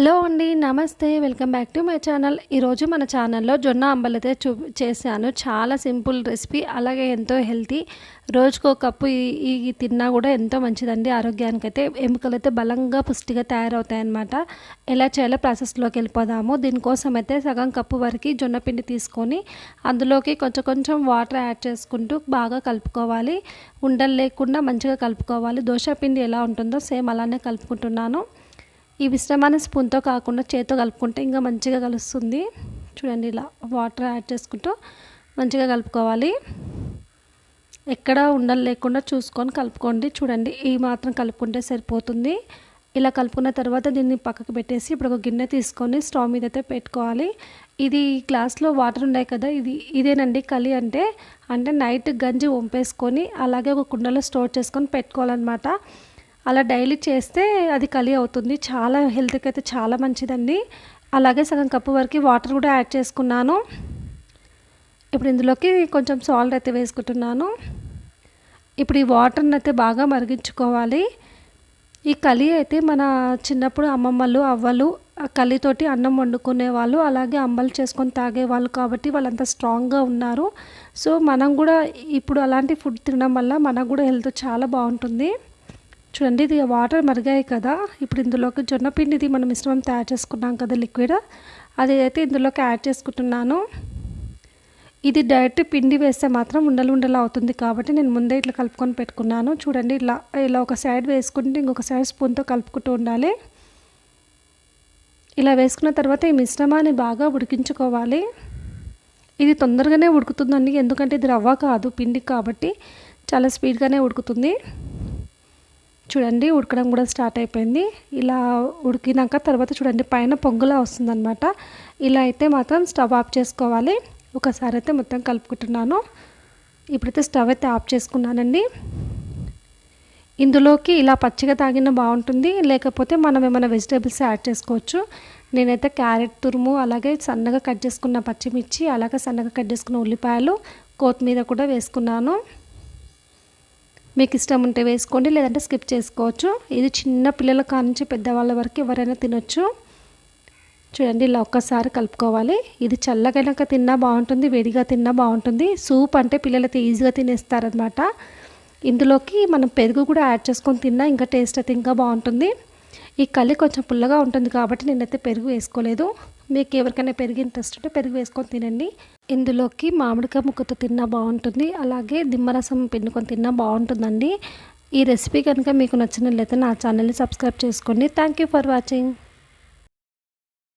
Hello అండి నమస్తే. Welcome back to my channel. ఈరోజు మన ఛానల్లో జొన్న అంబలైతే చూ చేశాను. చాలా సింపుల్ రెసిపీ అలాగే ఎంతో హెల్తీ. రోజుకో కప్పు ఈ ఈ తిన్నా కూడా ఎంతో మంచిదండి. ఆరోగ్యానికైతే ఎముకలైతే బలంగా పుష్టిగా తయారవుతాయి అన్నమాట ఎలా చేయాలో ప్రాసెస్లోకి వెళ్ళిపోదాము. దీనికోసం అయితే సగం కప్పు వరకు జొన్న పిండి తీసుకొని అందులోకి కొంచెం కొంచెం వాటర్ యాడ్ చేసుకుంటూ బాగా కలుపుకోవాలి. ఉండలు లేకుండా మంచిగా కలుపుకోవాలి. దోశ పిండి ఎలా ఉంటుందో సేమ్ అలానే కలుపుకుంటున్నాను. ఈ మిశ్రమాన్ని స్పూన్తో కాకుండా చేతితో కలుపుకుంటే ఇంకా మంచిగా కలుస్తుంది. చూడండి ఇలా వాటర్ యాడ్ చేసుకుంటూ మంచిగా కలుపుకోవాలి. ఎక్కడ ఉండలు లేకుండా చూసుకొని కలుపుకోండి. చూడండి ఈ మాత్రం కలుపుకుంటే సరిపోతుంది. ఇలా కలుపుకున్న తర్వాత దీన్ని పక్కకు పెట్టేసి ఇప్పుడు ఒక గిన్నె తీసుకొని స్టవ్ మీద అయితే పెట్టుకోవాలి. ఇది గ్లాస్లో వాటర్ ఉన్నాయి కదా ఇది ఇదేనండి కలి అంటే. అంటే నైట్ గంజి వంపేసుకొని అలాగే ఒక కుండలో స్టోర్ చేసుకొని పెట్టుకోవాలన్నమాట. అలా డైలీ చేస్తే అది కలి అవుతుంది. చాలా హెల్త్కి అయితే చాలా మంచిదండి. అలాగే సగం కప్పు వరకు వాటర్ కూడా యాడ్ చేసుకున్నాను. ఇప్పుడు ఇందులోకి కొంచెం సాల్ట్ అయితే వేసుకుంటున్నాను. ఇప్పుడు ఈ వాటర్ని అయితే బాగా మరిగించుకోవాలి. ఈ కలి అయితే మన చిన్నప్పుడు అమ్మమ్మలు అవ్వలు కలితోటి అన్నం వండుకునే వాళ్ళు అలాగే అమ్మలు చేసుకొని తాగేవాళ్ళు కాబట్టి వాళ్ళంతా స్ట్రాంగ్గా ఉన్నారు. సో మనం కూడా ఇప్పుడు అలాంటి ఫుడ్ తినడం వల్ల మనకు కూడా హెల్త్ చాలా బాగుంటుంది. చూడండి ఇది వాటర్ మరిగాయి కదా. ఇప్పుడు ఇందులోకి జొన్న పిండిది మనం మిశ్రమం తయారు చేసుకున్నాం కదా లిక్విడ్. అది అయితే ఇందులోకి యాడ్ చేసుకుంటున్నాను. ఇది డైరెక్ట్ పిండి వేస్తే మాత్రం ఉండలు ఉండలు అవుతుంది కాబట్టి నేను ముందే ఇట్లా కలుపుకొని పెట్టుకున్నాను. చూడండి ఇలా ఇలా ఒక సైడ్ వేసుకుంటే ఇంకొక సైడ్ స్పూన్తో కలుపుకుంటూ ఉండాలి. ఇలా వేసుకున్న తర్వాత ఈ మిశ్రమాన్ని బాగా ఉడికించుకోవాలి. ఇది తొందరగానే ఉడుకుతుందండి ఎందుకంటే ఇది రవ్వ కాదు పిండి కాబట్టి చాలా స్పీడ్గానే ఉడుకుతుంది. చూడండి ఉడకడం కూడా స్టార్ట్ అయిపోయింది. ఇలా ఉడికినాక తర్వాత చూడండి పైన పొంగులా వస్తుందన్నమాట. ఇలా అయితే మాత్రం స్టవ్ ఆఫ్ చేసుకోవాలి. ఒకసారి అయితే మొత్తం కలుపుకుంటున్నాను. ఇప్పుడైతే స్టవ్ అయితే ఆఫ్ చేసుకున్నానండి. ఇందులోకి ఇలా పచ్చిగా తాగిన బాగుంటుంది. లేకపోతే మనం ఏమైనా వెజిటేబుల్స్ యాడ్ చేసుకోవచ్చు. నేనైతే క్యారెట్ తురుము అలాగే సన్నగా కట్ చేసుకున్న పచ్చిమిర్చి అలాగే సన్నగా కట్ చేసుకున్న ఉల్లిపాయలు కొత్తిమీర కూడా వేసుకున్నాను. మీకు ఇష్టం ఉంటే వేసుకోండి లేదంటే స్కిప్ చేసుకోవచ్చు. ఇది చిన్న పిల్లల కానుంచి పెద్దవాళ్ళ వరకు ఎవరైనా తినొచ్చు. చూడండి ఇలా ఒక్కసారి కలుపుకోవాలి. ఇది చల్లగైనాక తిన్నా బాగుంటుంది వేడిగా తిన్నా బాగుంటుంది. సూప్ అంటే పిల్లలైతే ఈజీగా తినేస్తారనమాట ఇందులోకి మనం పెరుగు కూడా యాడ్ చేసుకొని తిన్నా ఇంకా టేస్ట్ అయితే ఇంకా బాగుంటుంది. ఈ కళ్ళీ కొంచెం పుల్లగా ఉంటుంది కాబట్టి నేనైతే పెరుగు వేసుకోలేదు. మీకు ఎవరికైనా పెరుగు ఇంట్రెస్ట్ ఉంటే పెరుగు వేసుకొని తినండి. ఇందులోకి మామిడికాయ ముక్కతో తిన్నా బాగుంటుంది. అలాగే నిమ్మరసం పిండుకొని తిన్నా బాగుంటుందండి. ఈ రెసిపీ కనుక మీకు నచ్చినట్లయితే నా ఛానల్ని సబ్స్క్రైబ్ చేసుకోండి. Thank you for watching